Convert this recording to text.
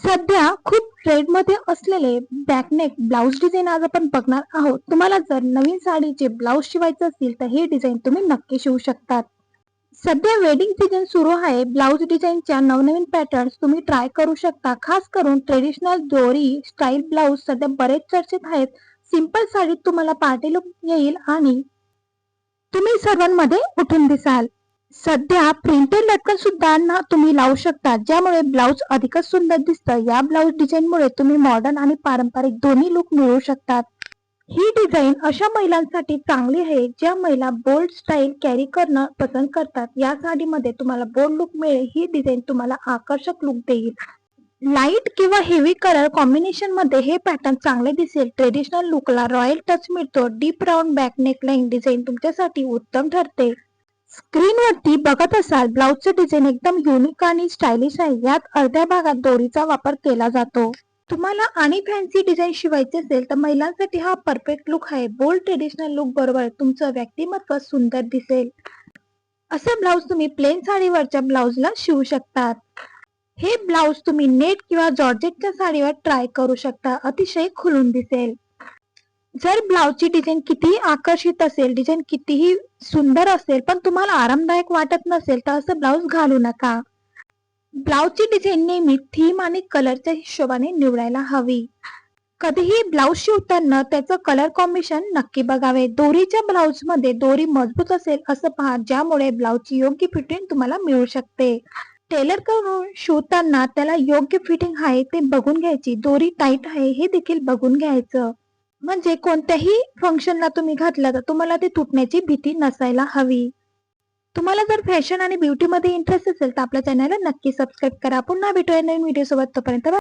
सध्या खूप ट्रेडमध्ये असलेले बॅकनेक ब्लाऊज डिझाईन आज आपण बघणार आहोत. तुम्हाला जर नवीन साडीचे ब्लाऊज शिवायचे असतील तर हे डिझाईन तुम्ही नक्की शिवू शकतात. सध्या वेडिंग सीझन सुरू आहे. ब्लाऊज डिझाईनच्या नवनवीन पॅटर्न्स तुम्ही ट्राय करू शकता. खास करून ट्रेडिशनल दोरी स्टाईल ब्लाऊज सध्या बरेच चर्चेत आहेत. सिंपल साडीत तुम्हाला पार्टी लुक येईल आणि तुम्ही सर्वांमध्ये उठून दिसाल. सध्या प्रिंटेड लटकन सुद्धा ना तुम्ही लावू शकता. ज्यामुळे ब्लाऊज अधिकच सुंदर दिसतं. या ब्लाऊज डिझाईनमुळे तुम्ही मॉडर्न आणि पारंपरिक दोन्ही लुक मिळवू शकतात. ही डिझाईन अशा महिलांसाठी चांगली आहे ज्या महिला बोल्ड स्टाईल कॅरी करणं पसंत करतात. या साडीमध्ये तुम्हाला बोल्ड लुक मिळेल. ही डिझाईन तुम्हाला आकर्षक लुक देईल. लाइट किंवा हेवी कलर कॉम्बिनेशनमध्ये हे पॅटर्न चांगले दिसेल. ट्रेडिशनल लुकला रॉयल टच मिळतो. Deep round back neckline design तुमच्यासाठी उत्तम ठरते. स्क्रीनवरती बघत असाल ब्लाउजचं डिझाईन एकदम युनिक आणि स्टायलिश आहे. यात अर्ध्या भागात दोरीचा वापर केला जातो. तुम्हाला आणि फॅन्सी डिझाईन शिवायचे असेल तर महिलांसाठी हा परफेक्ट लुक आहे. बोल्ड ट्रेडिशनल लुक बरोबर तुमचं व्यक्तिमत्व सुंदर दिसेल. असे ब्लाउज तुम्ही प्लेन साडीवरच्या ब्लाउजला शिवू शकतात. हे ब्लाउज तुम्ही नेट किंवा जॉर्जेटच्या साडीवर ट्राय करू शकता. अतिशय खुलून दिसेल. जर ब्लाउजची डिझाईन कितीही आकर्षित असेल डिझाईन कितीही सुंदर असेल पण तुम्हाला आरामदायक वाटत नसेल तर असं ब्लाउज घालू नका. ब्लाउजची डिझाईन नेहमी थीम आणि कलरच्या हिशोबाने निवडायला हवी. कधीही ब्लाउज शिवताना त्याचं कलर कॉम्बिनेशन नक्की बघावे. दोरीच्या ब्लाउजमध्ये दोरी मजबूत असेल असं पहा ज्यामुळे ब्लाउजची योग्य फिटिंग तुम्हाला मिळू शकते. टेलर करून शिवताना त्याला योग्य फिटिंग आहे ते बघून घ्यायची. दोरी टाईट आहे हे देखील बघून घ्यायचं. म्हणजे कोणत्याही फंक्शनला तुम्ही घातला तर तुम्हाला ते तुटण्याची भीती नसायला हवी. तुम्हाला जर फॅशन आणि ब्युटीमध्ये इंटरेस्ट असेल तर आपल्या चॅनलला नक्की सबस्क्राईब करा. पुन्हा भेटूया नवीन व्हिडिओ सोबत. तोपर्यंत.